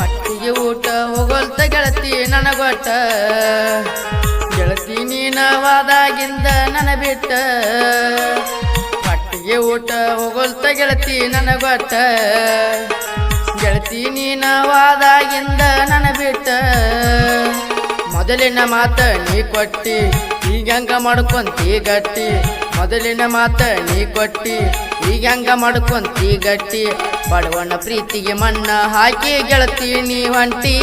ಒಟ್ಟಿಗೆ ಊಟ ಹೋಗೋಲ್ತ ಗೆಳತಿ ನನಗೊಟ್ಟ. ಗೆಳತಿ ನೀನವಾದಾಗಿಂದ ನನ್ನ ಬಿಟ್ಟ ಒಟ್ಟಿಗೆ ಊಟ ಹೋಗೋಲ್ತ ಗೆಳತಿ ನನಗೊಟ್ಟ. ಗೆಳತಿ ನೀನವಾದಾಗಿಂದ ಬಿಟ್ಟ ಮೊದಲಿನ ಮಾತ ನೀ ಕೊಟ್ಟಿ, ಈಗ ಹಂಗ ಮಾಡ್ಕೊಂತಿ ಗಟ್ಟಿ? ಮೊದಲಿನ ಮಾತ ನೀ ಕೊಟ್ಟಿ, ಈಗ ಹಂಗ ಮಾಡ್ಕೊಂತಿ ಗಟ್ಟಿ? ಬಡವನ ಪ್ರೀತಿಗೆ ಮಣ್ಣ ಹಾಕಿ ಗೆಳತಿ ನೀ ಹೊಂಟಿ,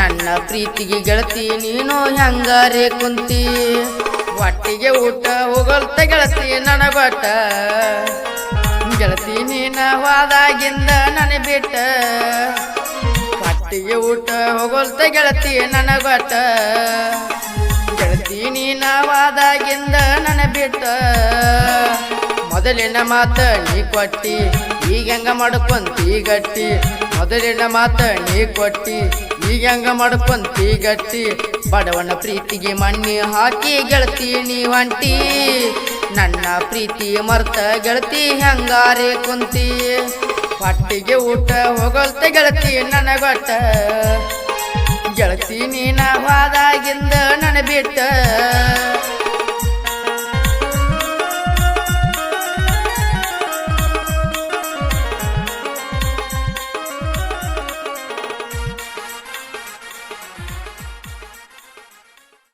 ನನ್ನ ಪ್ರೀತಿಗೆ ಗೆಳತಿ ನೀನು ಹೆಂಗಾರೆ ಕುಂತಿ? ಒಟ್ಟಿಗೆ ಊಟ ಹೋಗಲ್ತ ಗೆಳತಿ ನನಗೊಟ್ಟ ಗೆಳತಿ ನೀನ ಹೋದಾಗಿಂದ ನನಗೆ ಬಿಟ್ಟ ಒಟ್ಟಿಗೆ ಊಟ ಹೋಗೋಲ್ತ ಗೆಳತಿ ನನಗೊಟ್ಟ ಗೆಳತಿ ನೀನವಾದಾಗಿಂದ ನನ್ನ ಬಿಟ್ಟ. ಮೊದಲಿನ ಮಾತ ನೀ ಕೊಟ್ಟಿ, ಈಗ ಹೆಂಗ ಮಾಡ್ಕೊಂತಿ ಗಟ್ಟಿ. ಮೊದಲಿನ ಮಾತ ನೀ ಕೊಟ್ಟಿ, ಈಗ ಹೆಂಗ ಮಾಡ್ಕೊಂತಿ ಗಟ್ಟಿ. ಬಡವನ ಪ್ರೀತಿಗೆ ಮಣ್ಣಿ ಹಾಕಿ ಗೆಳತಿ ನೀ ಒಂಟಿ ನನ್ನ ಪ್ರೀತಿ ಮರ್ತ ಗೆಳತಿ ಹೆಂಗಾರೆ ಕುಂತಿ. ಹೊಟ್ಟಿಗೆ ಊಟ ಹೋಗಲ್ತೆ ಗೆಳತಿ ನನಗೊಟ್ಟ ಗೆಳತಿ ನೀನ ವಾದಾಗಿಂದ ನನ್ನ ಬಿಟ್ಟ.